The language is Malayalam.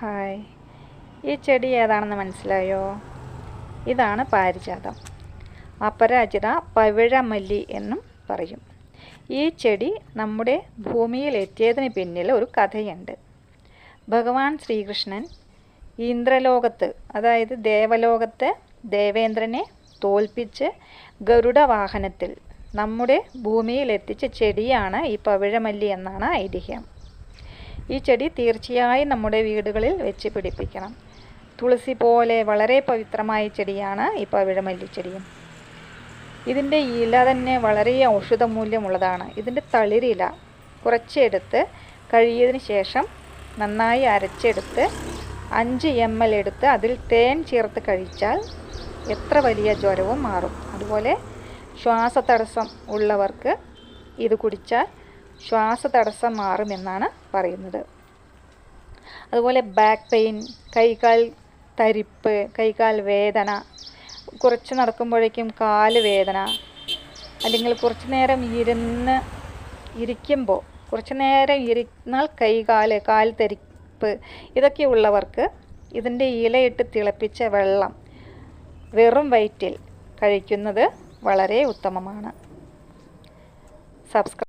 ഹായ്. ഈ ചെടി ഏതാണെന്ന് മനസ്സിലായോ? ഇതാണ് പാരിജാതം. അപരാജിത പവിഴമല്ലി എന്നും പറയും. ഈ ചെടി നമ്മുടെ ഭൂമിയിൽ എത്തിയതിന് പിന്നിൽ ഒരു കഥയുണ്ട്. ഭഗവാൻ ശ്രീകൃഷ്ണൻ ഇന്ദ്രലോകത്ത് അതായത് ദേവലോകത്തെ ദേവേന്ദ്രനെ തോൽപ്പിച്ച് ഗരുഡ വാഹനത്തിൽ നമ്മുടെ ഭൂമിയിൽ എത്തിച്ച ചെടിയാണ് ഈ പവിഴമല്ലി എന്നാണ് ഐതിഹ്യം. ഈ ചെടി തീർച്ചയായും നമ്മുടെ വീടുകളിൽ വെച്ച് പിടിപ്പിക്കണം. തുളസി പോലെ വളരെ പവിത്രമായ ചെടിയാണ് ഈ പവിഴമല്ലിച്ചെടിയും ഇതിന്റെ ഇല തന്നെ വളരെ ഔഷധമൂല്യമുള്ളതാണ്. ഇതിന്റെ തളിരില കുറച്ചെടുത്ത് കഴിയതിന് ശേഷം നന്നായി അരച്ചെടുത്ത് അഞ്ച് എം എൽ എടുത്ത് അതിൽ തേൻ ചേർത്ത് കഴിച്ചാൽ എത്ര വലിയ ജ്വരവും മാറും. അതുപോലെ ശ്വാസതടസ്സം ഉള്ളവർക്ക് ഇത് കുടിച്ചാൽ ശ്വാസതടസ്സം മാറുമെന്നാണ് പറയുന്നത്. അതുപോലെ ബാക്ക് പെയിൻ കൈകാൽ തരിപ്പ് കൈകാൽ വേദന കുറച്ച് നടക്കുമ്പോഴേക്കും കാൽ വേദന. അല്ലെങ്കിൽ കുറച്ച് നേരം ഇരുന്ന് ഇരിക്കുമ്പോൾ കുറച്ച് നേരം ഇരുന്നാൽ കൈകാൽ കാൽ തരിപ്പ് ഇതൊക്കെ ഉള്ളവർക്ക് ഇതിന്റെ ഇലയിട്ട് തിളപ്പിച്ച വെള്ളം വെറും വയറ്റിൽ കഴിക്കുന്നത് വളരെ ഉത്തമമാണ്. സബ്സ്ക്രൈബ്